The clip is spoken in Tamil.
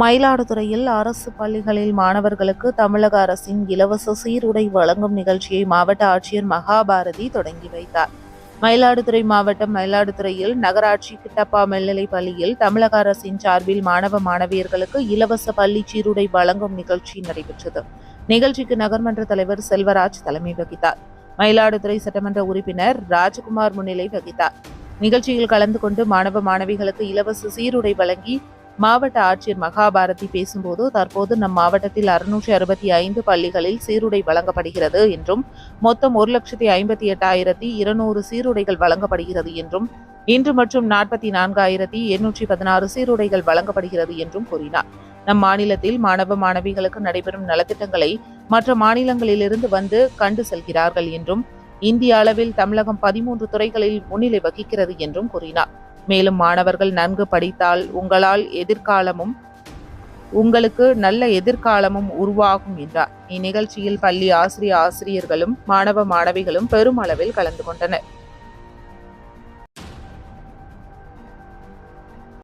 மயிலாடுதுறையில் அரசு பள்ளிகளில் மாணவர்களுக்கு தமிழக அரசின் இலவச சீருடை வழங்கும் நிகழ்ச்சியை மாவட்ட ஆட்சியர் மகாபாரதி தொடங்கி வைத்தார். மயிலாடுதுறை மாவட்டம் மயிலாடுதுறையில் நகராட்சி கிட்டப்பா மேல்நிலைப் பள்ளியில் தமிழக அரசின் சார்பில் மாணவ மாணவியர்களுக்கு இலவச பள்ளி சீருடை வழங்கும் நிகழ்ச்சி நடைபெற்றது. நிகழ்ச்சிக்கு நகர்மன்ற தலைவர் செல்வராஜ் தலைமை வகித்தார். மயிலாடுதுறை சட்டமன்ற உறுப்பினர் ராஜகுமார் முன்னிலை வகித்தார். நிகழ்ச்சியில் கலந்து கொண்டு மாணவ மாணவிகளுக்கு இலவச சீருடை வழங்கி மாவட்ட ஆட்சியர் மகாபாரதி பேசும்போது தற்போது நம் மாவட்டத்தில் அறுநூற்றி அறுபத்தி ஐந்து பள்ளிகளில் சீருடை வழங்கப்படுகிறது என்றும் மொத்தம் ஒரு லட்சத்தி ஐம்பத்தி எட்டாயிரத்தி இருநூறு சீருடைகள் வழங்கப்படுகிறது என்றும் இன்று மற்றும் நாற்பத்தி நான்காயிரத்தி எண்ணூற்றி பதினாறு சீருடைகள் வழங்கப்படுகிறது என்றும் கூறினார். நம் மாநிலத்தில் மாணவ மாணவிகளுக்கு நடைபெறும் நலத்திட்டங்களை மற்ற மாநிலங்களிலிருந்து வந்து கண்டு செல்கிறார்கள் என்றும் இந்திய அளவில் தமிழகம் பதிமூன்று துறைகளில் முன்னிலை வகிக்கிறது என்றும் கூறினார். மேலும் மாணவர்கள் நன்கு படித்தால் உங்களால் எதிர்காலமும் உங்களுக்கு நல்ல எதிர்காலமும் உருவாகும் என்றார். இந்நிகழ்ச்சியில் பள்ளி ஆசிரிய ஆசிரியர்களும் மாணவ மாணவிகளும் பெருமளவில் கலந்து கொண்டனர்.